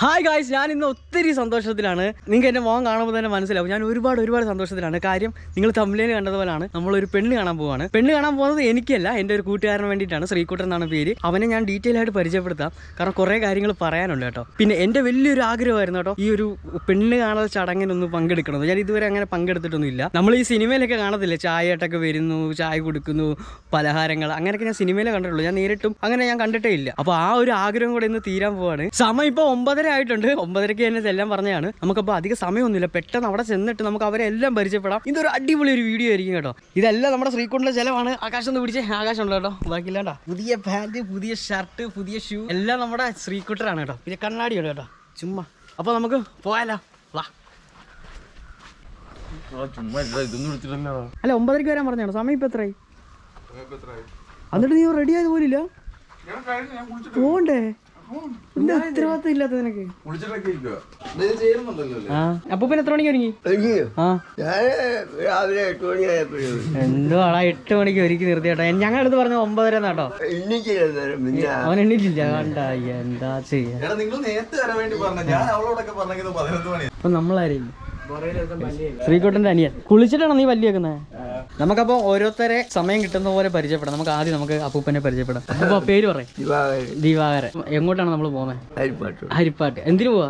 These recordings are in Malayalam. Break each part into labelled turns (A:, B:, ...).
A: ഹായ് ഗായ്സ് ഞാൻ ഇന്ന് ഒത്തിരി സന്തോഷത്തിലാണ്. നിങ്ങൾക്ക് എന്റെ മോൻ കാണുമ്പോൾ തന്നെ മനസ്സിലാവും. ഞാൻ ഒരുപാട് ഒരുപാട് സന്തോഷത്തിലാണ്. കാര്യം നിങ്ങൾ തമ്മിലേന് കണ്ടതുപോലാണ്. നമ്മളൊരു പെണ്ണ് കാണാൻ പോവാണ്. പെണ്ണ് കാണാൻ പോകുന്നത് എനിക്കല്ല എന്റെ ഒരു കൂട്ടുകാരന് വേണ്ടിയിട്ടാണ്. ശ്രീകൂട്ടൻ എന്നാണ് പേര്. അവനെ ഞാൻ ഡീറ്റെയിൽ ആയിട്ട് പരിചയപ്പെടുത്താം. കാരണം കുറേ കാര്യങ്ങൾ പറയാനുണ്ട് കേട്ടോ. പിന്നെ എന്റെ വലിയൊരു ആഗ്രഹമായിരുന്നു കേട്ടോ ഈ ഒരു പെണ്ണ് കാണാൻ ചടങ്ങിനൊന്ന് പങ്കെടുക്കണമെന്ന് ഞാൻ ഇതുവരെ അങ്ങനെ പങ്കെടുത്തിട്ടൊന്നുമില്ല. നമ്മൾ ഈ സിനിമയിലൊക്കെ കാണത്തില്ലേ? ചായയായിട്ടൊക്കെ വരുന്നു ചായ കൊടുക്കുന്നു പലഹാരങ്ങൾ അങ്ങനെയൊക്കെ ഞാൻ സിനിമയിലെ കണ്ടിട്ടുള്ളൂ. ഞാൻ നേരിട്ടും അങ്ങനെ ഞാൻ കണ്ടിട്ടേ ഇല്ല. അപ്പോൾ ആ ഒരു ആഗ്രഹം കൂടെ ഇന്ന് തീരാൻ പോവാണ്. സമയം ഇപ്പോൾ ഒമ്പതര ആയിട്ടുണ്ട് ഒമ്പതരയ്ക്ക് തന്നെ എല്ലാം പറഞ്ഞതാണ്. നമുക്കപ്പോൾ അധിക സമയമൊന്നുമില്ല. പെട്ടെന്ന് അവിടെ ചെന്നിട്ട് നമുക്ക് അവരെ എല്ലാം പരിചയപ്പെടാം. ഇതൊരു അടിപൊളി ഒരു വീഡിയോ ആയിരിക്കും കേട്ടോ. ഇതെല്ലാം നമ്മുടെ ശ്രീകുണ്ടിലെ ചിലവാണ്. ആകാശം ഒന്ന് പിടിച്ച്. ആകാശം ഉണ്ട് കേട്ടോ. ബാക്കിയില്ലാണ്ടാ. പുതിയ പാന്റ് പുതിയ ഷർട്ട് പുതിയ ഷൂ. എല്ലാം നമ്മുടെ ശ്രീകുട്ടറാണ് കേട്ടോ. പിന്നെ കണ്ണാടിയാണ് കേട്ടോ. ചുമ്മാ. അപ്പോൾ നമുക്ക് പോയാലോ? വാ. അല്ല ഒമ്പതരയ്ക്ക് വരാൻ പറഞ്ഞാണോ സമയം ഇപ്പൊ എത്രയായി എന്നിട്ട് നീ റെഡി ആയത് പോലില്ല പോണ്ടേ ഉത്തരവാദിത്തം ഇല്ലാത്ത നിനക്ക്? അപ്പൊ പിന്നെ എത്ര മണിക്ക് ഒരുങ്ങി?
B: രാവിലെ എട്ട് മണിയായപ്പോഴേ
A: എന്തോ ആടാ എട്ട് മണിക്ക് ഒരുക്കി നിർത്തി കേട്ടോ. എടുത്ത് അടുത്ത് പറഞ്ഞ ഒമ്പതര
B: എന്നാട്ടോ
A: അവൻ എണ്ണിട്ടില്ല കണ്ട എന്താ ചെയ്യാ?
C: എടാ നിങ്ങൾ നേരത്തെ വരാൻ വേണ്ടി പറഞ്ഞ ഞാൻ അവളോടൊക്കെ പറഞ്ഞത് പതിനൊന്ന് മണി
A: അപ്പൊ നമ്മളാരെയും? ശ്രീകോട്ടന്റെ അനിയൻ. കുളിച്ചിട്ടാണോ നീ വല്യ വെക്കുന്നത് നമുക്കപ്പോ ഓരോരുത്തരെ സമയം കിട്ടുന്ന പോലെ പരിചയപ്പെടാം. നമുക്ക് ആദ്യം നമുക്ക് അപ്പൂപ്പനെ പരിചയപ്പെടാം. അപ്പൊ പേര് പറയും.
B: ദിവാകരൻ.
A: എങ്ങോട്ടാണ് നമ്മൾ പോകുന്നത് ഹരിപ്പാട്ട്. എന്തിനു പോവാ?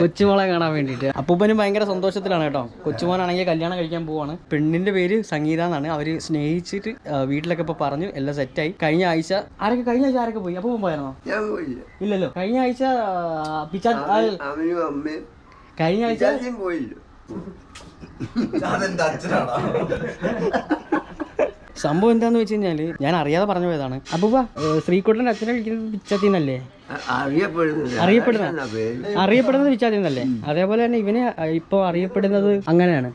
A: കൊച്ചുമോളെ കാണാൻ. വേണ്ടിട്ട് അപ്പൂപ്പനും ഭയങ്കര സന്തോഷത്തിലാണ് കേട്ടോ. കൊച്ചുമോനാണെങ്കിൽ കല്യാണം കഴിക്കാൻ പോവാണ്. പെണ്ണിന്റെ പേര് സംഗീത എന്നാണ്. അവർ സ്നേഹിച്ചിട്ട് വീട്ടിലൊക്കെ ഇപ്പൊ പറഞ്ഞു എല്ലാം സെറ്റായി കഴിഞ്ഞ ആഴ്ച ആരൊക്കെ കഴിഞ്ഞ ആഴ്ച ആരൊക്കെ പോയി? അപ്പൂപ്പൻ പോയായിരുന്നോ? ഇല്ലല്ലോ. കഴിഞ്ഞ ആഴ്ച പിച്ചാ കഴിഞ്ഞ ആഴ്ച
B: പോയില്ല.
C: അതെന്റെ
A: സംഭവം എന്താന്ന് വെച്ച് കഴിഞ്ഞാൽ ഞാൻ അറിയാതെ പറഞ്ഞു പോയതാണ്. അപ്പൂപ്പ ശ്രീകുട്ടന്റെ അച്ഛനെ വിളിക്കുന്നത് പിച്ചാത്തിന്നല്ലേ
B: അറിയപ്പെടുന്നത്.
A: അറിയപ്പെടുന്ന- അറിയപ്പെടുന്നത് പിച്ചാത്തിന്നല്ലേ അതേപോലെ തന്നെ ഇവനെ ഇപ്പൊ അറിയപ്പെടുന്നത് അങ്ങനെയാണ്.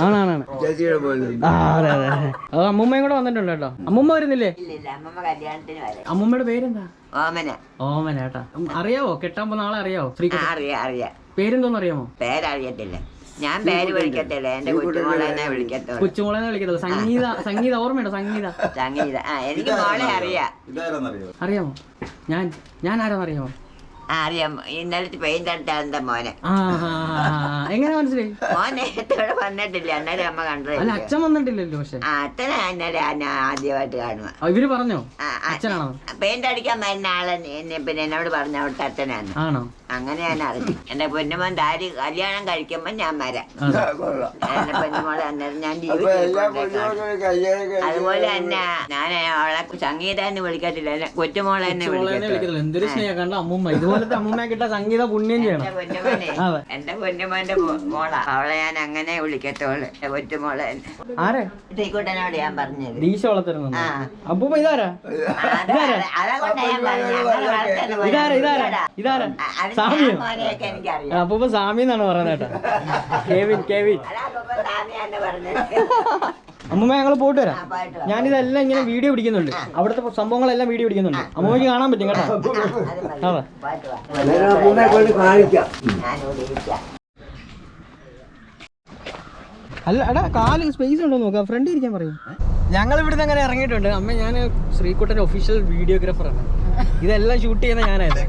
A: ആണാണാണ് അതെ അതെ അതെ. അമ്മൂമ്മയും കൂടെ വന്നിട്ടുണ്ട് കേട്ടോ. അമ്മൂമ്മ വരുന്നില്ലേ?
D: ഇല്ലില്ല അമ്മമ്മ കല്യാണത്തിന് വരാം.
A: അമ്മൂമ്മയുടെ പേരെന്താ?
D: ഓമന.
A: ഓമന കേട്ടാ. അറിയാവോ? കെട്ടാൻ പോകുന്ന ആളെ അറിയാവോ? ശ്രീകുട്ടൻ?
D: അറിയാം അറിയാം.
A: പേരെന്തോന്ന് അറിയാമോ?
D: പേരറിയത്തില്ല. ഞാൻ പേര് വിളിക്കത്തില്ല എന്റെ കുട്ടിമോളെ തന്നെ വിളിക്കത്തുള്ളൂ.
A: കൊച്ചുമോളെ വിളിക്കത്തുള്ളൂ. സംഗീത സംഗീത ഓർമ്മയുണ്ടോ സംഗീത?
D: സംഗീത. ആ എനിക്ക് മോളെ അറിയാം?
A: അറിയാമോ? ഞാൻ ഞാൻ ആരാന്നറിയാമോ?
D: ആ അറിയാം. ഇന്നലത്തെ പെയിന്റ് അടിച്ച എന്റെ മോനെ.
A: എങ്ങനെ മനസ്സിലായി?
D: മോനെ ഇവിടെ വന്നിട്ടില്ല. അന്നേരം അമ്മ
A: അല്ല അച്ഛൻ വന്നിട്ടില്ലല്ലോ പക്ഷെ.
D: അച്ഛനെ ഞാൻ ആദ്യമായിട്ട് കാണുക
A: ഇവർ പറഞ്ഞോ? അച്ഛനാണോ?
D: പെയിന്റ് അടിക്കാൻ വരുന്ന ആളെ എന്നെ പിന്നെ എന്നോട് പറഞ്ഞ അവിടുത്തെ അച്ഛനാണ്.
A: ആണോ?
D: അങ്ങനെ ഞാൻ അറിഞ്ഞു എന്റെ പൊന്നുമോൻ താരി കല്യാണം കഴിക്കുമ്പോ ഞാൻ വരാം? എന്റെ പൊന്നുമോളെ അന്നേരം ഞാൻ
B: കഴിച്ച്
D: അതുപോലെ തന്നെ ഞാൻ അവളെ സംഗീത എന്ന് വിളിക്കത്തില്ല. എന്നെ കൊച്ചുമോളെ തന്നെ
A: വിളിക്കത്തില്ല എന്തൊരു സ്നേഹം കണ്ട അമ്മൂമ്മ. ഇതുപോലത്തെ അമ്മൂമ്മയെ കിട്ടാൻ സംഗീത പുണ്യം ചെയ്യണം.
D: എന്റെ പൊന്നുമോനെ എന്റെ പൊന്നുമോന്റെ മോളാ. അവളെ ഞാൻ അങ്ങനെ വിളിക്കത്തോൾ കൊച്ചുമോളെ തന്നെ.
A: ആരെ?
D: ശ്രീകുട്ടനോട് ഞാൻ പറഞ്ഞത്.
A: ദീശ വളർത്തരുന്നു
D: ആ.
A: അപ്പൂപ്പ ഇതാരാ? ഇതാരാ ഇതാരാ? ഇതാരാ? സാമിയോ? അപ്പൂപ്പ സാമി എന്നാണ് പറയുന്നത് കേട്ടോ. Kevin Kevin.
D: അമ്മമ്മ അപ്പൊ
A: ഞങ്ങൾ പോയിട്ട് വരാം. ഞാനിതെല്ലാം ഇങ്ങനെ വീഡിയോ പിടിക്കുന്നുണ്ട്. അവിടുത്തെ സംഭവങ്ങളെല്ലാം വീഡിയോ പിടിക്കുന്നുണ്ട്. അമ്മമ്മയ്ക്ക് കാണാൻ പറ്റും കേട്ടോ. അല്ല എടാ കാൽ സ്പേസ് ഉണ്ടോ നോക്കാം. ഫ്രണ്ട് ഇരിക്കാൻ പറയും. ഞങ്ങൾ ഇവിടുന്ന് അങ്ങനെ ഇറങ്ങിയിട്ടുണ്ട്. അമ്മ ഞാൻ ശ്രീകുട്ടന്റെ ഒഫീഷ്യൽ വീഡിയോഗ്രാഫറാണ് ഇതെല്ലാം ഷൂട്ട് ചെയ്യുന്ന ഞാനായിരുന്നു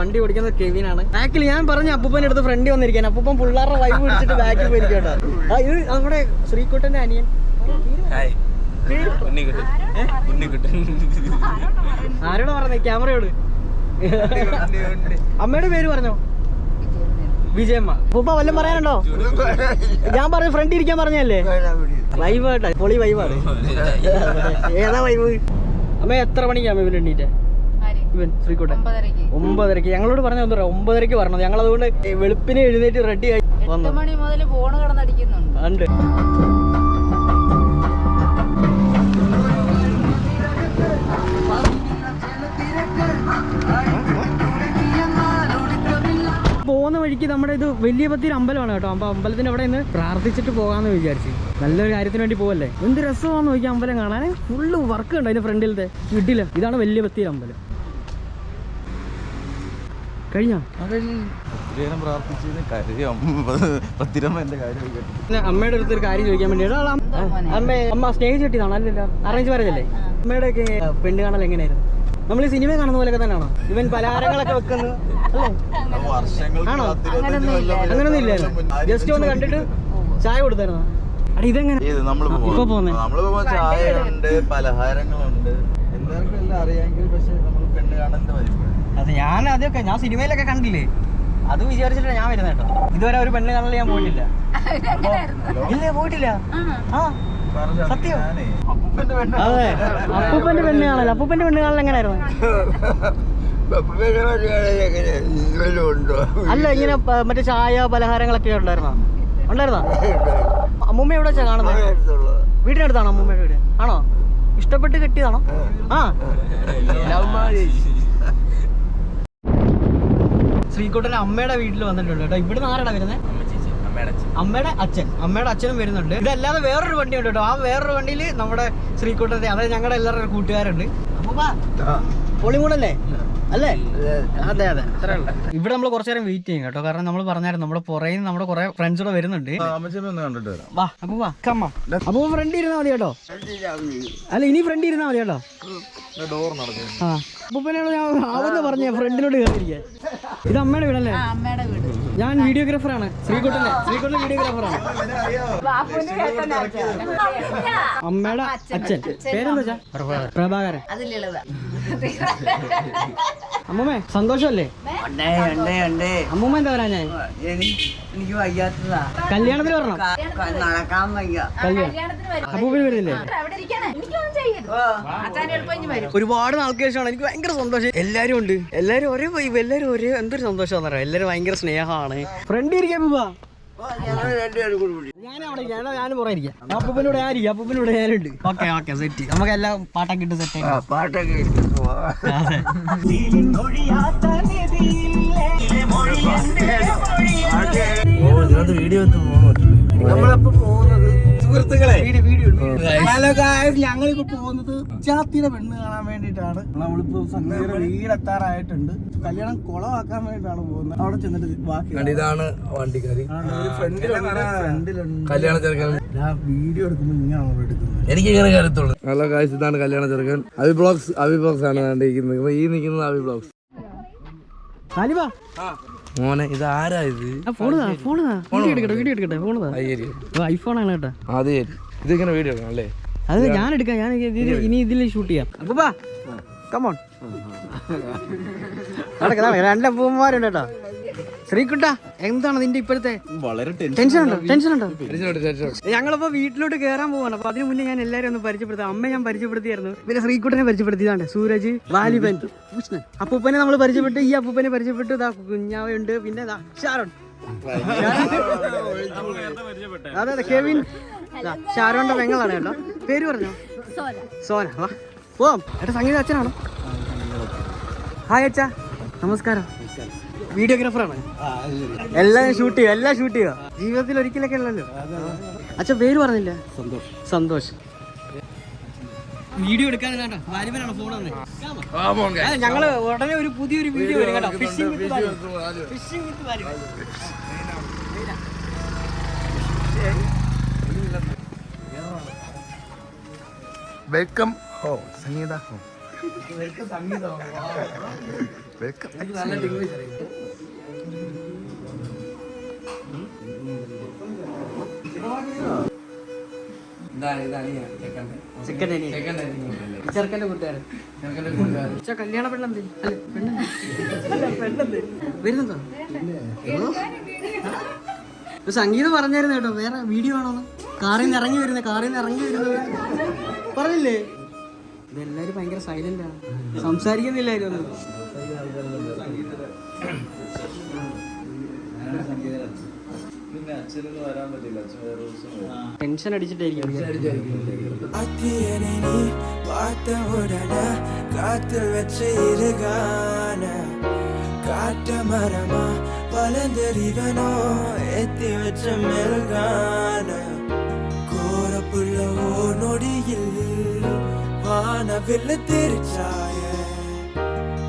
A: വണ്ടി ഓടിക്കുന്നത് കെവിനാണ്. ബാക്കിൽ ഞാൻ പറഞ്ഞ അപ്പൂപ്പന്റെ അടുത്ത് ഫ്രണ്ട് വന്നിരിക്കാൻ അപ്പൂപ്പൻ പിള്ളേരുടെ വൈബ് പിടിച്ചിട്ട് ബാക്കിൽ പോയിരിക്കട്ടോ ആ ഇത് നമ്മുടെ ശ്രീകുട്ടന്റെ അനിയൻ. ആരോട് പറഞ്ഞേ? ക്യാമറയോട്. അമ്മയുടെ പേര് പറഞ്ഞോ? വിജയമ്മ. അപ്പൂപ്പ വല്ലതും പറയാനുണ്ടോ? ഞാൻ പറഞ്ഞു ഫ്രണ്ട് ഇരിക്കാൻ പറഞ്ഞല്ലേ വൈബാട്ടാ പൊളി വൈബാണ് ഏതാ വൈബ് അമ്മ എത്ര മണിക്കാണ് ഇവൻ എണ്ണീറ്റ്? ഇവൻ ഒമ്പതരക്ക് ഞങ്ങളോട് പറഞ്ഞ എന്താ ഒമ്പതരക്ക് പറഞ്ഞത്. ഞങ്ങൾ അതുകൊണ്ട് വെളുപ്പിനെ എഴുന്നേറ്റ് റെഡി ആയി. വന്നു.
E: മണി മുതൽ ഫോണ് കിടന്നടിക്കുന്നുണ്ട്.
A: വഴിക്ക് നമ്മുടെ ഇത് വലിയ പത്തിരി അമ്പലമാണ് കേട്ടോ. അപ്പൊ അമ്പലത്തിന്റെ അവിടെ നിന്ന് പ്രാർത്ഥിച്ചിട്ട് പോകാന്ന് വിചാരിച്ചു. നല്ലൊരു കാര്യത്തിന് വേണ്ടി പോവല്ലേ? എന്ത് രസമാണെന്ന് നോക്കിയാൽ അമ്പലം കാണാൻ. ഫുള്ള് വർക്ക് ഉണ്ട് അതിന്റെ ഫ്രണ്ടിലത്തെ കിട്ടില്ല ഇതാണ് വലിയ പത്തിരി അമ്പലം. കഴിഞ്ഞോ?
C: നേരം പ്രാർത്ഥിച്ചതിന് കരയും? പത്തിരമ്മ എന്റെ കാര്യം കേട്ടു
A: പിന്നെ അമ്മയുടെ അടുത്ത് ഒരു കാര്യം ചോദിക്കാൻ വേണ്ടി അമ്മ അമ്മ. സ്നേഹിച്ച് കിട്ടിയതാണോ അല്ലല്ലോ അറേഞ്ച് മാരേജ് അല്ലേ? അമ്മയുടെ ഒക്കെ പെണ്ണ് കാണൽ എങ്ങനെയായിരുന്നു? നമ്മൾ ഈ സിനിമ കാണുന്ന പോലെയൊക്കെ തന്നെയാണോ? ഇവൻ പലഹാരങ്ങളൊക്കെ വെക്കുന്നു. ആണോ? അങ്ങനൊന്നും ഇല്ലായിരുന്നു ജസ്റ്റ് ഒന്ന് കണ്ടിട്ട് ചായ കൊടുത്തായിരുന്നോ? അടി ഇതെങ്ങനെ? ഇപ്പൊ പോന്നെ?
C: പലഹാരങ്ങളുണ്ട്. എല്ലാവർക്കും എല്ലാം അറിയാമെങ്കിൽ പക്ഷെ നമ്മൾ പെണ്ണ് കാണുന്നത് വരുമ്പോൾ
A: അത് ഞാൻ അതൊക്കെ ഞാൻ സിനിമയിലൊക്കെ കണ്ടില്ലേ? അത് വിചാരിച്ചിട്ടാണ് ഞാൻ വരുന്നത് കേട്ടോ. ഇതുവരെ ഒരു പെണ്ണ് കാണാൻ ഞാൻ പോയിട്ടില്ല. ഇല്ല പോയിട്ടില്ല. ആ. സത്യം?
C: അപ്പൂപ്പന്റെ പെണ്ണ്
A: അതെ. അപ്പൂപ്പന്റെ പെണ്ണ് കാണാൻ അപ്പൂപ്പന്റെ പെണ്ണ് കാണാൻ എങ്ങനെയായിരുന്നു? അല്ല ഇങ്ങനെ മറ്റേ ചായ പലഹാരങ്ങളൊക്കെ ഉണ്ടായിരുന്നോ? ഉണ്ടായിരുന്നോ? അമ്മൂമ്മ എവിടെ വെച്ചാ കാണുന്നത് വീടിനടുത്താണോ അമ്മൂമ്മയുടെ വീട്? ആണോ? ഇഷ്ടപ്പെട്ട് കെട്ടിയതാണോ? ആ. ശ്രീകുട്ടന്റെ അമ്മയുടെ വീട്ടിൽ വന്നിട്ടുണ്ട് കേട്ടോ. ഇവിടുന്ന് ആരാണ് വരുന്നത് അമ്മയുടെ അച്ഛൻ. അമ്മയുടെ അച്ഛനും വരുന്നുണ്ട്. ഇതല്ലാതെ വേറൊരു വണ്ടി ഉണ്ട് കേട്ടോ. ആ വേറൊരു വണ്ടിയിൽ നമ്മുടെ ശ്രീകുട്ടന്റെ അതായത് ഞങ്ങളുടെ എല്ലാവരുടെ കൂട്ടുകാരുണ്ട്. അപ്പൊ പൊളിമൂടല്ലേ അല്ലേ? അതെ അതെ. അത്രേ ഉള്ളൂ. ഇവിടെ നമ്മൾ കുറച്ചു നേരം വെയിറ്റ് ചെയ്യും കേട്ടോ. കാരണം നമ്മൾ പറഞ്ഞായിരുന്നു നമ്മുടെ പുറയിൽ നിന്ന് നമ്മുടെ കുറെ ഫ്രണ്ട്സ് കൂടെ വരുന്നുണ്ട്. വാ അപ്പൊ വാ. കമ്മ അപ്പൊ ഫ്രണ്ട് ഇരുന്നാ മതി കേട്ടോ. അല്ല ഇനി ഫ്രണ്ട് ഇരുന്നാ മതി കേട്ടോ. ആ. ഞാൻ ആവെന്ന് പറഞ്ഞ ഫ്രണ്ടിലോട്ട് കയറിയിരിക്കാൻ ഇത് അമ്മയുടെ വീടല്ലേ?
E: ആ, അമ്മയുടെ വീട്.
A: ഞാൻ വീഡിയോഗ്രാഫറാണ് ശ്രീകുട്ടന്റെ. ശ്രീകുട്ടന്റെ വീഡിയോഗ്രാഫറാണ്
E: ബാപ്പുവിന്റെ ചേട്ടനാ.
A: അമ്മയുടെ അച്ഛൻ. പേരെന്താ പ്രഭാകരൻ. അമ്മമ്മേ സന്തോഷമല്ലേ അമ്മൂമ്മ എന്താ പറയാ ഞാൻ?
B: എനിക്ക് വയ്യാത്തതാ.
A: കല്യാണത്തിന് വരണം?
B: നടക്കാൻ വയ്യ.
A: അപ്പൂപ്പന് വരുന്നില്ലേ? ഒരുപാട് നാൾക്ക് ശേഷമാണ്. എനിക്ക് ഭയങ്കര സന്തോഷം. എല്ലാരും ഉണ്ട്. എല്ലാരും ഒരേ എല്ലാരും ഒരേ എന്തൊരു സന്തോഷം എല്ലാരും ഭയങ്കര സ്നേഹമാണ്. ഫ്രണ്ട് ഇരിക്കാൻ പോവാ അപ്പൂപ്പനോട് ഞാൻ ഇരിക്കാം. അപ്പൂപ്പനോട് ഞാനുണ്ട്. ഓക്കെ ഓക്കെ സെറ്റ് നമുക്ക് എല്ലാം പാട്ടൊക്കെ ഇട്ട് സെറ്റ്
B: ആ, പാട്ടൊക്കെ ഇട്ട് വീഡിയോ
A: നമ്മളപ്പോ പോകുന്നത് സുഹൃത്തുക്കളെ. ഹലോ ഗായ്സ് ഞങ്ങളിപ്പോ പോകുന്നത് ചാത്തിയുടെ പെണ്ണ് കാണാൻ വേണ്ടിട്ടാണ് നമ്മളിപ്പോ സംഗീത വീടെത്താറായിട്ടുണ്ട്. കല്യാണം കുളമാക്കാൻ വേണ്ടിട്ടാണ് പോകുന്നത്. അവിടെ ചെന്നിട്ട് ബാക്കി
F: ഇതാണ് വണ്ടിക്കാരി. കല്യാണ ചെറുക്കൻ.
A: വീഡിയോ എടുക്കുമ്പോ ഇങ്ങനെ എടുക്കുന്നത്.
F: എനിക്ക് ഇങ്ങനെ കരുത്തുള്ളൂ. ഹലോ കാശ് ഇതാണ് കല്യാണ ചെറുക്കൻ. അവി ബ്ലോഗ്സ് അവി ബ്ലോഗ്സ് ആണ് കണ്ടിരിക്കുന്നത്. ഈ നിൽക്കുന്നത് അവി ബ്ലോഗ്സ്.
A: സാലിബാ
F: മോനെ ഇത് ആരാ ഇത്?
A: ഐഫോൺ ആണ് കേട്ടോ.
F: അത് ഇത് ഇങ്ങനെ വീഡിയോ എടുക്കണം അല്ലേ?
A: അത് ഞാൻ എടുക്കാം ഞാൻ ഇനി ഇതിൽ ഷൂട്ട് ചെയ്യാം. അപ്പൂപ്പാ കമോൺ രണ്ട് അപ്പൂമ്മമാരുണ്ട് കേട്ടോ. ശ്രീകുട്ട എന്താണ് നിന്റെ ഇപ്പോഴത്തെ
C: വളരെ
A: ടെൻഷൻ ഉണ്ടോ? ടെൻഷൻ ഉണ്ടോ? ഞങ്ങളിപ്പോ വീട്ടിലോട്ട് കേറാൻ പോവാണ്. അപ്പൊ അതിന് മുന്നേ ഞാൻ എല്ലാരും ഒന്ന് പരിചയപ്പെടുത്താം. അമ്മ ഞാൻ പരിചയപ്പെടുത്തിയായിരുന്നു. പിന്നെ ശ്രീകുട്ടനെ പരിചയപ്പെടുത്തിയതാണ്. സൂരജ് വാലിബൻ കൃഷ്ണൻ അപ്പൂപ്പനെ നമ്മൾ പരിചയപ്പെട്ടു. ഈ അപ്പൂപ്പനെ പരിചയപ്പെട്ടു. ഇതാ കുഞ്ഞാവുണ്ട് പിന്നെ ദാ ഷാരോൺ. അതെ അതെ കെവിൻ. ദാ ഷാരോന്റെ പെങ്ങളാണ് കേട്ടോ. പേര് പറഞ്ഞോ? സോന. വാ പോവാം. ഏട്ടാ സംഗീത അച്ഛനാണോ? ഹായ് അച്ഛാ. നമസ്കാരം. വീഡിയോഗ്രാഫറാണ്. എല്ലാം ഷൂട്ട് ചെയ്യുക എല്ലാം ഷൂട്ട് ചെയ്യുക ജീവിതത്തിൽ ഒരിക്കലൊക്കെ ഉള്ളല്ലോ അച്ഛൻ പേര് പറഞ്ഞില്ല? സന്തോഷ്. സന്തോഷ്. വീഡിയോ എടുക്കാൻ ഞങ്ങൾ ഉടനെ ഒരു പുതിയൊരു വീഡിയോ വരും കേട്ടോ. Fishing with fishing with Valiban
F: welcome oh Sangeetha. Welcome
A: ചെക്കന്റെ കൂട്ടുകാരൻ. അച്ഛാ കല്യാണ പെണ്ണെന്ത്? പെണ്ണെന്ത്? വരുന്നുണ്ടോ? സംഗീതം പറഞ്ഞായിരുന്നു കേട്ടോ വേറെ വീഡിയോ ആണോന്ന് കാറിൽ നിന്ന് ഇറങ്ങി വരുന്നത് കാറിൽ നിന്ന് ഇറങ്ങി വരുന്നത്. പറഞ്ഞില്ലേ? ഇതെല്ലാരും ഭയങ്കര സൈലന്റ് ആണ്. സംസാരിക്കുന്നില്ലായിരുന്നു.
C: പിന്നെ അച്ഛനൊന്നും വരാൻ പറ്റില്ല അച്ഛൻ വേറെ ദിവസം വരും.
A: ടെൻഷൻ അടിച്ചിട്ടായിരിക്കും
G: അത്തിയനെ பார்த்த உடனே காத்து வச்சு இருகான காட்ட மரமா வளர்ந்தறிவனோ ஏத்தி வச்ச மெருகான கோரப்புள்ள ஓ நொடியில் வானவில் திருச்சாய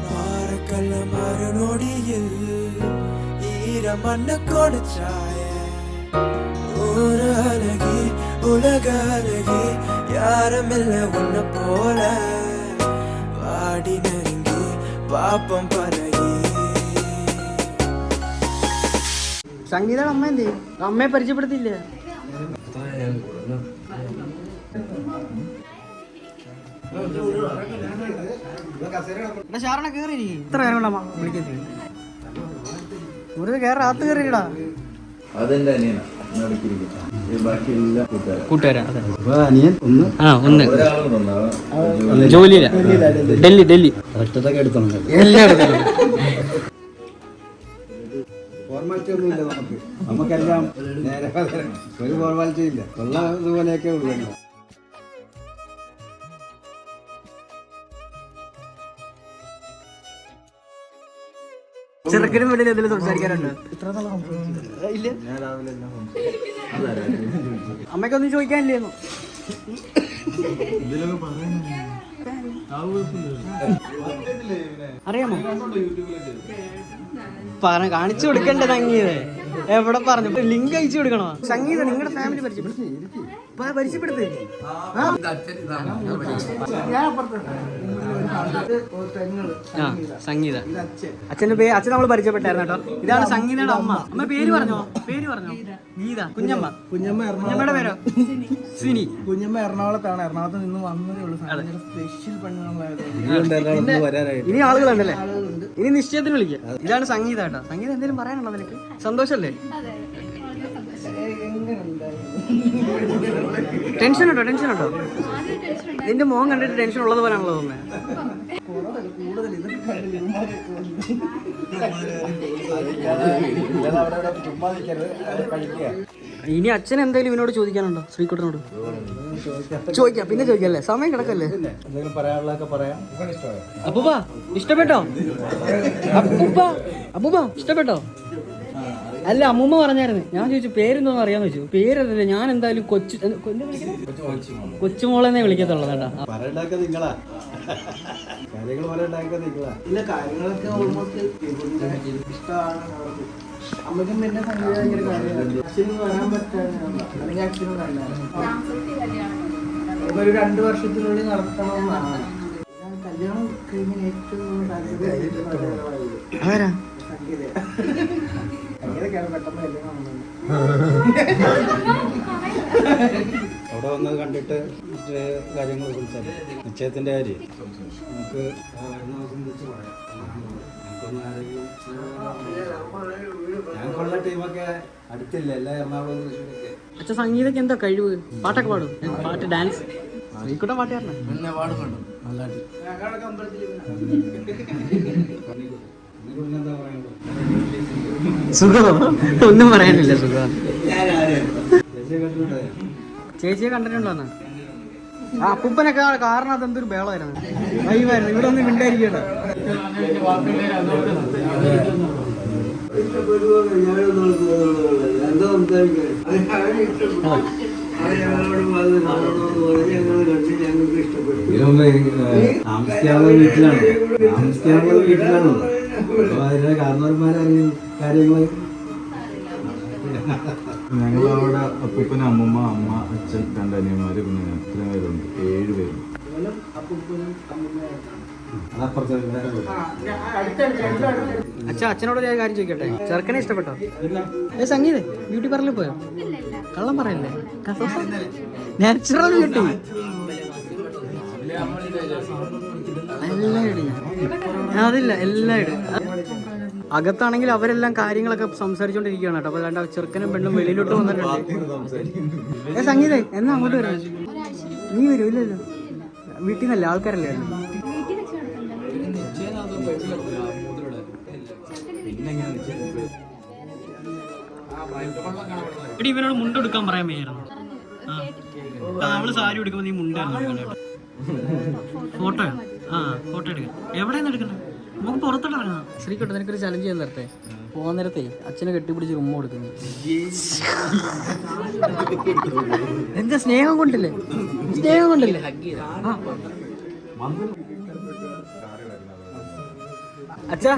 G: பாறக்கல்ல மறு நொடியில் ஈர மண்ண கொடுச்சாயே ஒரு அழகி உலக அழகி யாருமில்ல உன்னை போல வாடி நெருங்கி പാപം പലകി
A: സംഗീതയുടെ അമ്മ എന്ത് ചെയ്യും? അമ്മയെ പരിചയപ്പെടുത്തിയില്ലേ ഷാറണ കേറി ഇത്ര നേരം കൊണ്ടാ വിളിക്കുന്നത് ഒരു കേറ അകത്ത് കയറിയിടാ
C: അതെന്റെ
H: അനിയനാണ് ഒന്ന്.
A: ജോലിയില്ല ഡൽഹി ഡൽഹി.
H: ഒറ്റത്തൊക്കെ ഫോർമാലിറ്റി നമുക്ക്. നമുക്കെല്ലാം. ഒരു ഫോർമാലിറ്റി ഇല്ല. ഉള്ള ഇതുപോലെയൊക്കെ ഉള്ളു
A: ചെറുക്കനും വലിയ എന്തെങ്കിലും സംസാരിക്കാനുണ്ട് അമ്മയ്ക്കൊന്നും ചോദിക്കാനില്ലേന്നു. അറിയാമോ? പറ കാണിച്ചു കൊടുക്കണ്ടേ സംഗീത. എവിടെ പറഞ്ഞു? ലിങ്ക് അയച്ചു കൊടുക്കണോ? സംഗീത നിങ്ങളുടെ ഫാമിലി പരിചയപ്പെടുത്തി. പരിചയപ്പെടുത്തേ സംഗീത. അച്ഛന്റെ പേര് അച്ഛൻ. നമ്മൾ പരിചയപ്പെട്ടായിരുന്നു കേട്ടോ. ഇതാണ് സംഗീതയുടെ അമ്മ. അമ്മ പേര് പറഞ്ഞോ? പേര് പറഞ്ഞോ? ഗീത. കുഞ്ഞമ്മ.
H: കുഞ്ഞമ്മ
A: കുഞ്ഞമ്മയുടെ പേരോ? സിനി.
H: കുഞ്ഞമ്മ എറണാകുളത്താണ്. എറണാകുളത്ത് നിന്ന് വന്നതേ ഉള്ളൂ. സ്പെഷ്യൽ
A: ഇനി ആളുകളുണ്ടല്ലേ? ഇനി നിശ്ചയത്തിന് വിളിക്കാം. ഇതാണ് സംഗീത കേട്ടോ. സംഗീതം എന്തെങ്കിലും പറയാനുണ്ടോ നിനക്ക്? സന്തോഷല്ലേ? ടെൻഷൻ ഉണ്ടോ ടെൻഷൻ ഉണ്ടോ നിന്റെ മോൻ കണ്ടിട്ട് ടെൻഷൻ ഉള്ളത് പോലാണല്ലോ തോന്നുന്നത് ഇനി അച്ഛൻ എന്തായാലും ഇവനോട് ചോദിക്കാനുണ്ടോ? ശ്രീകുട്ടനോട്? ചോദിക്കാം പിന്നെ ചോദിക്കല്ലേ? സമയം കിടക്കല്ലേ? അപ്പൂപ്പ ഇഷ്ടപ്പെട്ടോ? അപ്പൂപ്പ അപ്പൂപ്പ ഇഷ്ടപ്പെട്ടോ? അല്ല അമ്മൂമ്മ പറഞ്ഞായിരുന്നു. ഞാൻ ചോദിച്ചു പേരെന്തോന്ന് അറിയാന്ന് ചോദിച്ചു. പേരറിയില്ല ഞാൻ എന്തായാലും കൊച്ചു കൊച്ചുമോളെന്നെ വിളിക്കത്തുള്ളൂ കേട്ടാ.
B: അമ്മയ്ക്കും പിന്നെ സംഗീതം ഭയങ്കര കാര്യമാണ്. അച്ഛന് വരാൻ പറ്റാണ് അല്ലെങ്കിൽ അച്ഛനും കണ്ടാണ് ഒരു രണ്ട് വർഷത്തിനുള്ളിൽ നടത്തണമെന്നാണ്. കല്യാണം കഴിഞ്ഞ ഏറ്റവും സംഗീത സംഗീതക്കാണ് പെട്ടെന്ന് കല്യാണം വന്നത്
H: അവിടെ വന്നത് കണ്ടിട്ട് മറ്റ് കാര്യങ്ങൾ സംസാരിക്കും. നിശ്ചയത്തിന്റെ കാര്യം. നമുക്ക് വിളിച്ച് പറയാം. നമുക്കൊന്ന് ആരെങ്കിലും ഞങ്ങൾക്കുള്ള ടീമൊക്കെ അടുത്തില്ല. എല്ലാ എറണാകുളം തൃശ്ശൂരൊക്കെ.
A: അച്ഛൻ സംഗീതക്ക് എന്താ കഴിവ്? പാട്ടൊക്കെ പാടും? പാട്ട് ഡാൻസ് ശ്രീകുട്ടൻ പാട്ടുകാരനാ
C: പിന്നെ പാടുന്നുണ്ട്.
H: നല്ലതായിട്ട്
B: ഞങ്ങളൊക്കെ അമ്പലത്തിൽ
H: നിങ്ങൾ എന്താ പറയുന്നത്
A: സുഖമോ ഒന്നും പറയാനില്ല സുഖം.
H: ചേച്ചിയെ കണ്ടിട്ടുണ്ടോ
A: കണ്ടിട്ടുണ്ടോന്ന്? ആ അപ്പൂപ്പനൊക്കെ കാരണം അതെന്തൊരു ബേളായിരുന്നു വൈവായിരുന്നു. ഇവിടെ ഒന്നും
B: ഇഷ്ടപ്പെട്ടു
H: താമസിക്കാനുള്ള വീട്ടിലാണ്. താമസിക്കാനുള്ള വീട്ടിലാണ്? അതിന്റെ കാരണവന്മാരറിയും കാര്യങ്ങൾ.
C: ഞങ്ങളവിടെ അപ്പൂപ്പൻ അമ്മമ്മ അമ്മ അച്ഛൻ രണ്ടനിയന്മാര് പിന്നെ എത്ര പേരുണ്ട്? ഏഴ് പേരുണ്ട്
A: അച്ഛ അച്ഛനോട് ഞാൻ ഒരു കാര്യം ചോദിക്കട്ടെ? ചെറുക്കനെ ഇഷ്ടപ്പെട്ടോ? ഏ സംഗീത ബ്യൂട്ടി പാർലറിൽ പോയോ? കള്ളം പറയല്ലേ? Natural beauty. നല്ല ഇടും ഞാൻ. അതില്ല എല്ലാം ഇടും അകത്താണെങ്കിൽ അവരെല്ലാം കാര്യങ്ങളൊക്കെ സംസാരിച്ചോണ്ടിരിക്കുകയാണ് കേട്ടോ. അപ്പൊ ചെറുക്കനും പെണ്ണും വെളിയിലോട്ട് വന്നിട്ടുണ്ട്. ഏ സംഗീതേ എന്നാ അങ്ങോട്ട് വരാം. നീ വരൂ ഇല്ലല്ലോ വീട്ടിൽ നിന്നല്ലേ? ആൾക്കാരല്ലേ? ഇവിടെ ഇവനോട് മുണ്ട് എടുക്കാൻ പറയാൻ വയ്യായിരുന്നു. നമ്മൾ സാരി എടുക്കുമ്പോ നീ മുണ്ടായിരുന്നു ഫോട്ടോയോ ആ ഫോട്ടോ എടുക്കാം. എടുക്കുന്നത്? നമുക്ക് പുറത്തോട്ട് ഇറങ്ങാം നിനക്കൊരു ചലഞ്ച് ചെയ്യാൻ നേരത്തെ പോകാൻ നേരത്തെ അച്ഛനെ കെട്ടിപ്പിടിച്ച് ഉമ്മ കൊടുക്കുന്നു. എന്താ സ്നേഹം കൊണ്ടല്ലേ? സ്നേഹം കൊണ്ടല്ലേ. അച്ഛാ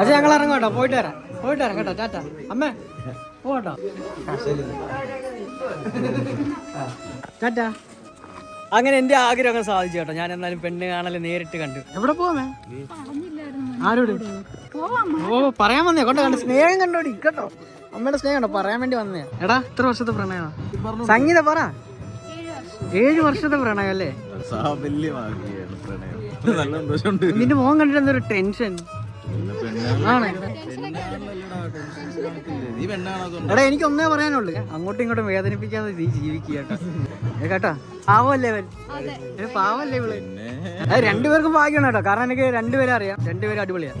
A: അച്ഛാ ഞങ്ങൾ ഇറങ്ങാം കേട്ടോ. പോയിട്ട് വരാം. പോയിട്ട് വരാം കേട്ടോ. ടാറ്റ. അമ്മേ പോട്ടോ ടാറ്റ. അങ്ങനെ എന്റെ ആഗ്രഹം അങ്ങനെ സാധിച്ചു കേട്ടോ. ഞാൻ എന്നാലും പെണ്ണ് കാണൽ നേരിട്ട് കണ്ടു. എവിടെ പോവാമേ? ആരോട്? ഓ പറയാൻ വന്നേ. കൊണ്ട് കണ്ട സ്നേഹം കണ്ടോടി. കേട്ടോ. അമ്മയുടെ സ്നേഹം കണ്ടോ? പറയാൻ വേണ്ടി വന്നേ. എടാ ഇത്ര വർഷത്തെ പ്രണയമാ? സംഗീത പറ. ഏഴ് വർഷത്തെ പ്രണയം അല്ലേ?
C: സാഫല്യമാക്കിയാണ് പ്രണയം. നല്ല സന്തോഷമുണ്ട്.
A: നിന്റെ മോൻ കണ്ടിട്ട് എന്തൊരു ടെൻഷൻ. ആണ്? എടാ എനിക്ക് ഒന്നേ പറയാനുള്ളൂ. അങ്ങോട്ടും ഇങ്ങോട്ടും വേദനിപ്പിക്കാതെ നീ ജീവിക്കുക കേട്ടോ. പാവമല്ലേ കേട്ടാ? ഏ, പാവല്ലേ ഇവൾ? അത് രണ്ടുപേർക്കും ഭാഗ്യമാണ് കേട്ടോ. കാരണം എനിക്ക് രണ്ടുപേരെ അറിയാം. രണ്ടുപേരും അടിപൊളിയാ.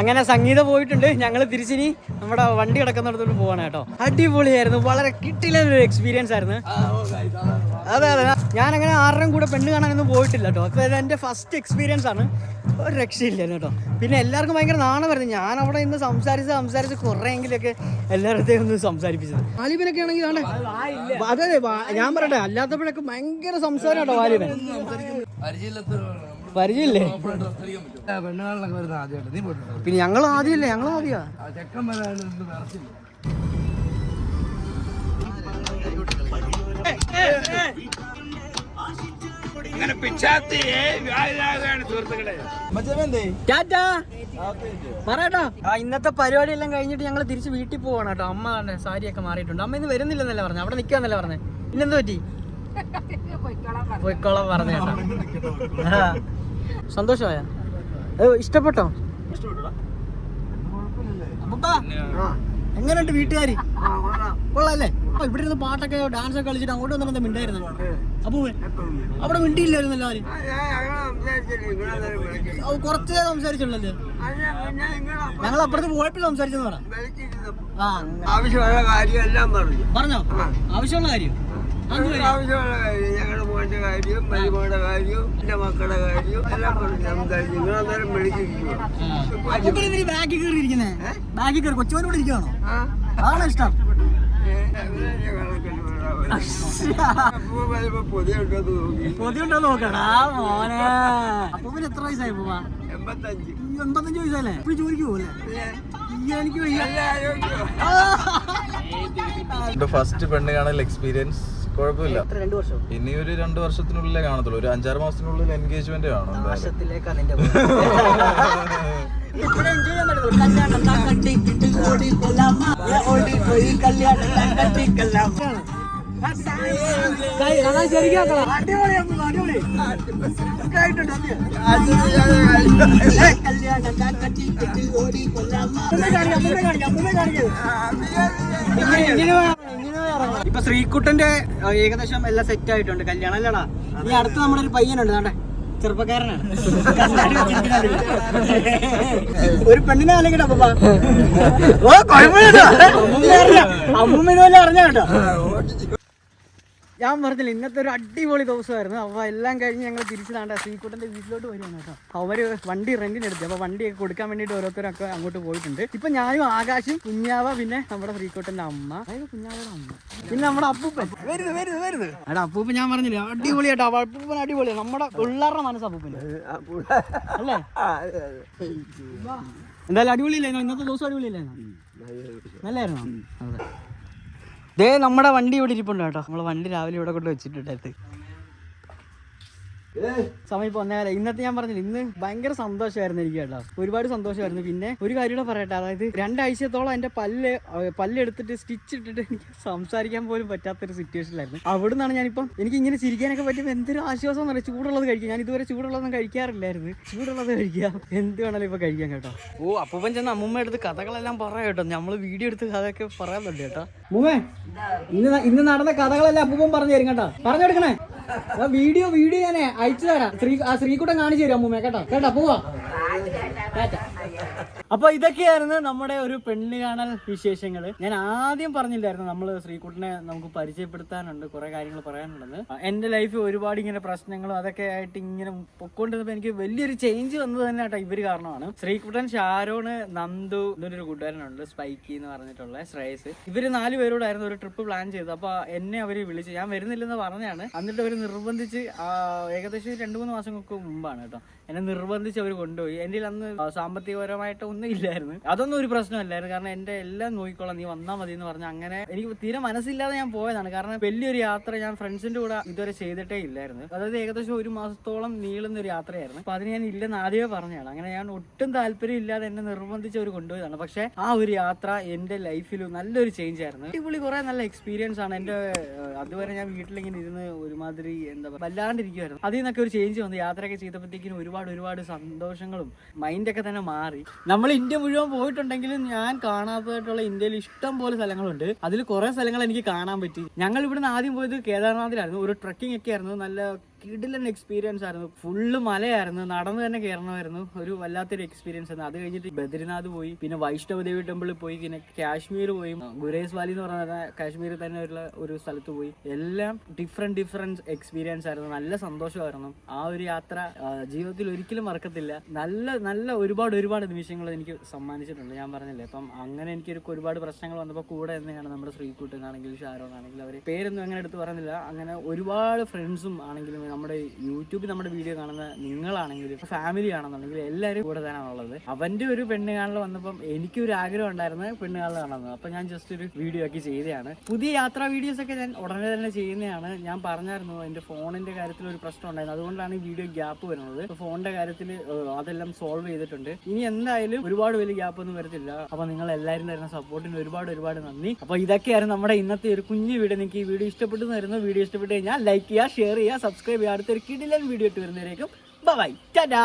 A: അങ്ങനെ സംഗീതം പോയിട്ടുണ്ട്. ഞങ്ങൾ തിരിച്ചിനി നമ്മുടെ വണ്ടി കിടക്കുന്നിടത്തോട്ട് പോവാണ് കേട്ടോ. അടിപൊളിയായിരുന്നു. വളരെ കിട്ടില്ല ഒരു എക്സ്പീരിയൻസ് ആയിരുന്നു. അതെ അതെ. ഞാൻ അങ്ങനെ ആരുടെയും കൂടെ പെണ്ണ് കാണാനൊന്നും പോയിട്ടില്ല കേട്ടോ. അപ്പോൾ ഇത് എന്റെ ഫസ്റ്റ് എക്സ്പീരിയൻസ് ആണ്. ഒരു രക്ഷയില്ല കേട്ടോ. പിന്നെ എല്ലാവർക്കും ഭയങ്കര നാണമായിരുന്നു. ഞാൻ അവിടെ ഇന്ന് സംസാരിച്ച് സംസാരിച്ച് കുറേയെങ്കിലൊക്കെ എല്ലാവരുടെയും ഒന്ന് സംസാരിപ്പിച്ചത്. വാലിബനൊക്കെ ആണെങ്കിൽ അതെ അതെ. ഞാൻ പറയട്ടെ. അല്ലാത്തപ്പോഴൊക്കെ ഭയങ്കര സംസാരം കേട്ടോ വാലിബൻ പരിചയമില്ലേ
F: പെണ്ണുകാളിലൊക്കെ വരുന്ന ആദ്യമായിട്ട്. നീ പോയിട്ടുണ്ടോ
A: പിന്നെ ഞങ്ങൾ ആദ്യമല്ലേ ഞങ്ങൾ ആദ്യമാ
F: വിറച്ചില്ല
A: പറയട്ടോ ആ ഇന്നത്തെ പരിപാടി എല്ലാം കഴിഞ്ഞിട്ട് ഞങ്ങൾ തിരിച്ച് വീട്ടിൽ പോവാണ് കേട്ടോ. അമ്മ സാരിയൊക്കെ മാറിയിട്ടുണ്ട്. അമ്മ ഇന്ന് വരുന്നില്ലെന്നല്ലേ പറഞ്ഞു? അവിടെ നിൽക്കാന്നല്ലേ പറഞ്ഞേ? ഇന്നെന്ത് പറ്റി? പൊയ്ക്കോളം പറഞ്ഞു. കേട്ടോ. സന്തോഷമായ? ഇഷ്ടപ്പെട്ടോ? എങ്ങനെയുണ്ട് വീട്ടുകാരി? കൊള്ളാല്ലേ? അപ്പൊ ഇവിടെ ഇരുന്ന് പാട്ടൊക്കെ ഡാൻസ് ഒക്കെ കളിച്ചിട്ട് അങ്ങോട്ട് വന്നിട്ട് മിണ്ടായിരുന്നു? അപ്പൂവേ അവിടെ മിണ്ടിയില്ലായിരുന്നല്ലോ ആര് ഓ, നേരം സംസാരിച്ചുള്ളല്ലേ ഞങ്ങൾ അപ്പുറത്ത് പോയപ്പോൾ സംസാരിച്ചെന്ന് പറ. ആ അങ്ങനെ.
B: ആവശ്യമുള്ള കാര്യം? എല്ലാം പറഞ്ഞു
A: പറഞ്ഞോ ആവശ്യമുള്ള കാര്യം.
B: ആവശ്യമുള്ള മോന്റെ കാര്യം മരുമോടെ കാര്യം എന്റെ മക്കളുടെ കാര്യം എല്ലാം പറഞ്ഞു. സംസാരിച്ചു നിങ്ങൾ അന്നേരം വിളിച്ചിരിക്കുക
A: ബാഗിൽ കയറി ഇരിക്കുന്നേ കയറി ഇരിക്കുവാണോ? അതാണോ ഇഷ്ടം. നോക്കടാ മോനെ. എത്ര വയസ്സായി പോവാ
B: എൺപത്തഞ്ച്.
A: എൺപത്തഞ്ച് വയസ്സല്ലേ ഇപ്പൊ ജോലിക്ക് എനിക്ക്
C: ഫസ്റ്റ് പെണ്ണ് കാണൽ എക്സ്പീരിയൻസ് കുഴപ്പമില്ല.
A: രണ്ട് വർഷം?
C: ഇനി ഒരു രണ്ട് വർഷത്തിനുള്ളിലേ കാണത്തുള്ളൂ. ഒരു അഞ്ചാറ് മാസത്തിനുള്ളിൽ എൻഗേജ്മെന്റ് കാണും.
A: കല്യാണം ഇപ്പൊ ശ്രീകുട്ടന്റെ ഏകദേശം എല്ലാം സെറ്റ് ആയിട്ടുണ്ട്. കല്യാണം അല്ലടാ. ഇനി അടുത്ത് നമ്മുടെ ഒരു പയ്യനുണ്ട്. നമ്മുടെ ചെറുപ്പക്കാരനാണ്. ഒരു പെണ്ണിനെ അല്ലെങ്കിൽ അപ്പ ഓ കുഴപ്പമില്ല അമ്മൂമ്മ ഇതുപോലെ അറിഞ്ഞ കേട്ടോ? ഞാൻ പറഞ്ഞില്ല ഇന്നത്തെ ഒരു അടിപൊളി ദിവസമായിരുന്നു. അപ്പോൾ എല്ലാം കഴിഞ്ഞ് ഞങ്ങൾ തിരിച്ചു താണ്ട ശ്രീകുട്ടന്റെ വീട്ടിലോട്ട് വരുവാണ് കേട്ടോ. അവർ വണ്ടി റെന്റിന് എടുത്തു. അപ്പോൾ വണ്ടിയൊക്കെ കൊടുക്കാൻ വേണ്ടിയിട്ട് ഓരോരുത്തരൊക്കെ അങ്ങോട്ട് പോയിട്ടുണ്ട്. ഇപ്പൊ ഞാനും ആകാശും കുഞ്ഞാവ പിന്നെ നമ്മുടെ ശ്രീകുട്ടന്റെ അമ്മ. അതായത് കുഞ്ഞാവയുടെ അമ്മ. പിന്നെ നമ്മുടെ അപ്പൂപ്പൻ. വരുത് വരുത് വരുത് എടാ അപ്പൂപ്പൻ ഞാൻ പറഞ്ഞില്ല പറഞ്ഞില്ലേ അടിപൊളിയാട്ടോ അപ്പൂപ്പൻ അടിപൊളിയാണ് നമ്മുടെ പിള്ളേരുടെ മനസ്സ് അപ്പൂപ്പൻ അല്ലേ? എന്തായാലും അടിപൊളിയില്ലായിരുന്നോ ഇന്നത്തെ ദിവസം അടിപൊളിയില്ലായിരുന്നോ നല്ലായിരുന്നോ? അതെ. ദേ നമ്മുടെ വണ്ടി ഇവിടെ ഇരിപ്പുണ്ട് കേട്ടോ. നമ്മളെ വണ്ടി രാവിലെ ഇവിടെ കൊണ്ട് വെച്ചിട്ടുണ്ടായിട്ട് സമയം ഇപ്പൊ ഒന്നേകാല ഇന്നത്തെ ഞാൻ പറഞ്ഞില്ല ഇന്ന് ഭയങ്കര സന്തോഷമായിരുന്നു എനിക്ക് കേട്ടോ. ഒരുപാട് സന്തോഷമായിരുന്നു. പിന്നെ ഒരു കാര്യം കൂടെ പറയട്ടെ അതായത് രണ്ടാഴ്ചത്തോളം എന്റെ പല്ല് പല്ലെടുത്തിട്ട് സ്റ്റിച്ച് ഇട്ടിട്ട് എനിക്ക് സംസാരിക്കാൻ പോലും പറ്റാത്ത പറ്റാത്തൊരു സിറ്റുവേഷനിലായിരുന്നു. അവിടെ നിന്നാണ് ഞാനിപ്പം എനിക്ക് ഇങ്ങനെ ചിരിക്കാനൊക്കെ പറ്റുമ്പോൾ എന്തൊരു ആശ്വാസം എന്ന് പറയുക ചൂടുള്ളത് കഴിക്കാം. ഞാൻ ഇതുവരെ ചൂടുള്ളതൊന്നും കഴിക്കാറില്ലായിരുന്നു. ചൂടുള്ളത് കഴിക്കാം എന്ത് വേണമെങ്കിലും ഇപ്പൊ കഴിക്കാം കേട്ടോ. ഓ അപ്പൂപ്പൻ ചെന്ന് അമ്മൂമ്മ എടുത്ത് കഥകളെല്ലാം പറയാം കേട്ടോ. നമ്മൾ വീഡിയോ എടുത്ത് കഥയൊക്കെ പറയാൻ കേട്ടോ. മുമ്മേ ഇന്ന് ഇന്ന് നടന്ന കഥകളെല്ലാം അപ്പൂപ്പൻ പറഞ്ഞു തരും കേട്ടോ. പറഞ്ഞെടുക്കണേ ആ വീഡിയോ വീഡിയോ ഞാൻ അയച്ചു തരാം. ശ്രീ ആ ശ്രീകുട്ടൻ കാണിച്ചു തരും അമ്മൂമ്മ കേട്ടോ കേട്ടോ പോവാ. അപ്പൊ ഇതൊക്കെയായിരുന്നു നമ്മുടെ ഒരു പെണ്ണ് കാണൽ വിശേഷങ്ങൾ ഞാൻ ആദ്യം പറഞ്ഞില്ലായിരുന്നു നമ്മൾ ശ്രീകുട്ടനെ നമുക്ക് പരിചയപ്പെടുത്താനുണ്ട് കുറെ കാര്യങ്ങൾ പറയാനുണ്ടെന്ന്. എന്റെ ലൈഫിൽ ഒരുപാട് ഇങ്ങനെ പ്രശ്നങ്ങളും അതൊക്കെ ആയിട്ട് ഇങ്ങനെ പൊക്കോണ്ടിരുന്നപ്പോ എനിക്ക് വലിയൊരു ചേഞ്ച് വന്നത് തന്നെ കേട്ടോ ഇവർ കാരണമാണ്. ശ്രീകുട്ടൻ ഷാരോണ് നന്ദു എന്നൊരു കൂട്ടുകാരനുണ്ട് സ്പൈക്കി എന്ന് പറഞ്ഞിട്ടുള്ള ശ്രേയസ്. ഇവർ നാല് പേരോടായിരുന്നു ഒരു ട്രിപ്പ് പ്ലാൻ ചെയ്തത്. അപ്പൊ എന്നെ അവർ വിളിച്ചു ഞാൻ വരുന്നില്ലെന്ന് പറഞ്ഞാണ് എന്നിട്ട് അവർ നിർബന്ധിച്ച് ഏകദേശം രണ്ടു മൂന്ന് മാസങ്ങൾക്ക് മുമ്പാണ് കേട്ടോ. എന്നെ നിർബന്ധിച്ച് അവർ കൊണ്ടുപോയി. എന്റെ അന്ന് സാമ്പത്തികപരമായിട്ട് ഒന്നും ഇല്ലായിരുന്നു. അതൊന്നും ഒരു പ്രശ്നമല്ലായിരുന്നു കാരണം എന്റെ എല്ലാം നോക്കിക്കോളാം. നീ വന്നാൽ മതി എന്ന് പറഞ്ഞ് അങ്ങനെ എനിക്ക് തീരെ മനസ്സില്ലാതെ ഞാൻ പോയതാണ്. കാരണം വലിയൊരു യാത്ര ഞാൻ ഫ്രണ്ട്സിന്റെ കൂടെ ഇതുവരെ ചെയ്തിട്ടേ ഇല്ലായിരുന്നു. അതായത് ഏകദേശം ഒരു മാസത്തോളം നീളുന്ന ഒരു യാത്രയായിരുന്നു. അപ്പൊ അതിന് ഞാൻ ഇല്ലെന്ന് ആദ്യമേ പറഞ്ഞതാണ്. അങ്ങനെ ഞാൻ ഒട്ടും താല്പര്യം ഇല്ലാതെ എന്നെ നിർബന്ധിച്ച് അവർ കൊണ്ടുപോയതാണ്. പക്ഷേ ആ ഒരു യാത്ര എന്റെ ലൈഫിൽ നല്ലൊരു ചേഞ്ച് ആയിരുന്നു. അടിപൊളി കുറേ നല്ല എക്സ്പീരിയൻസ് ആണ്. എന്റെ അതുവരെ ഞാൻ വീട്ടിലിങ്ങനെ ഇരുന്ന് ഒരുമാതിരി എന്താ പറയുക വല്ലാണ്ടിരിക്കുമായിരുന്നു അതിൽ നിന്നൊക്കെ ഒരു ചേഞ്ച് വന്നു. യാത്രയൊക്കെ ചെയ്തപ്പോഴത്തേക്കിനും ഒരുപാട് ഒരുപാട് സന്തോഷങ്ങളും മൈൻഡൊക്കെ തന്നെ മാറി. നമ്മൾ ഇന്ത്യ മുഴുവൻ പോയിട്ടുണ്ടെങ്കിലും ഞാൻ കാണാത്തതായിട്ടുള്ള ഇന്ത്യയിൽ ഇഷ്ടം പോലെ സ്ഥലങ്ങളുണ്ട്. അതിൽ കുറേ സ്ഥലങ്ങൾ എനിക്ക് കാണാൻ പറ്റി. ഞങ്ങൾ ഇവിടുന്ന് ആദ്യം പോയത് കേദാർനാഥിലായിരുന്നു. ഒരു ട്രക്കിംഗ് ഒക്കെ ആയിരുന്നു. നല്ല കിടിലൻ എക്സ്പീരിയൻസ് ആയിരുന്നു. ഫുള്ള് മലയായിരുന്നു. നടന്ന് തന്നെ കയറണമായിരുന്നു ഒരു വല്ലാത്തൊരു എക്സ്പീരിയൻസ് ആയിരുന്നു. അത് കഴിഞ്ഞിട്ട് ബദ്രിനാഥ് പോയി. പിന്നെ വൈഷ്ണവ ദേവി ടെമ്പിളിൽ പോയി. പിന്നെ കാശ്മീർ പോയി. ഗുരേസ് വാലി എന്ന് പറഞ്ഞ കാശ്മീരിൽ തന്നെ ഉള്ള ഒരു സ്ഥലത്ത് പോയി. എല്ലാം ഡിഫറെന്റ് ഡിഫറെന്റ് എക്സ്പീരിയൻസ് ആയിരുന്നു. നല്ല സന്തോഷമായിരുന്നു. ആ ഒരു യാത്ര ജീവിതത്തിൽ ഒരിക്കലും മറക്കത്തില്ല. നല്ല നല്ല ഒരുപാട് ഒരുപാട് നിമിഷങ്ങൾ എനിക്ക് സമ്മാനിച്ചിട്ടുണ്ട്. ഞാൻ പറഞ്ഞില്ലേ അപ്പം അങ്ങനെ എനിക്ക് ഒരുപാട് പ്രശ്നങ്ങൾ വന്നപ്പോൾ കൂടെ തന്നെയാണ് നമ്മുടെ ശ്രീകുട്ടനാണെങ്കിലും ഷാരോൺ ആണെങ്കിലും അവർ പേരൊന്നും അങ്ങനെ എടുത്ത് പറഞ്ഞില്ല. അങ്ങനെ ഒരുപാട് ഫ്രണ്ട്സും ആണെങ്കിലും നമ്മുടെ യൂട്യൂബിൽ നമ്മുടെ വീഡിയോ കാണുന്ന നിങ്ങളാണെങ്കിലും ഫാമിലി ആണെന്നുണ്ടെങ്കിൽ എല്ലാവരും കൂടെ തന്നെയാണുള്ളത് അവന്റെ ഒരു പെണ്ണ് കാണൽ വന്നപ്പം എനിക്കൊരു ആഗ്രഹം ഉണ്ടായിരുന്നു പെണ്ണ് കാണൽ കാണുന്നത് അപ്പം ഞാൻ ജസ്റ്റ് ഒരു വീഡിയോ ആക്കി ചെയ്തതാണ്. പുതിയ യാത്രാ വീഡിയോസ് ഒക്കെ ഞാൻ ഉടനെ തന്നെ ചെയ്യുന്നതാണ്. ഞാൻ പറഞ്ഞായിരുന്നു എന്റെ ഫോണിന്റെ കാര്യത്തിൽ ഒരു പ്രശ്നം ഉണ്ടായിരുന്നു. അതുകൊണ്ടാണ് ഈ വീഡിയോ ഗ്യാപ്പ് വരുന്നത്. ഫോണിന്റെ കാര്യത്തിൽ അതെല്ലാം സോൾവ് ചെയ്തിട്ടുണ്ട്. ഇനി എന്തായാലും ഒരുപാട് വലിയ ഗ്യാപ്പ് ഒന്നും വരത്തില്ല. അപ്പോൾ നിങ്ങൾ എല്ലാവരും തരുന്ന സപ്പോർട്ടിന് ഒരുപാട് ഒരുപാട് നന്ദി. അപ്പോൾ ഇതൊക്കെയായിരുന്നു നമ്മുടെ ഇന്നത്തെ ഒരു കുഞ്ഞു വീഡിയോ നിങ്ങൾക്ക് ഈ വീഡിയോ ഇഷ്ടപ്പെട്ടു തരുന്നു വീഡിയോ ഇഷ്ടപ്പെട്ട് കഴിഞ്ഞാൽ ലൈക്ക് ചെയ്യുക ഷെയർ ചെയ്യുക സബ്സ്ക്രൈബ് അടുത്തൊരു കിടിലൻ വീഡിയോ ഇട്ട് വരുന്നതിലേക്കും ബൈ ടാറ്റാ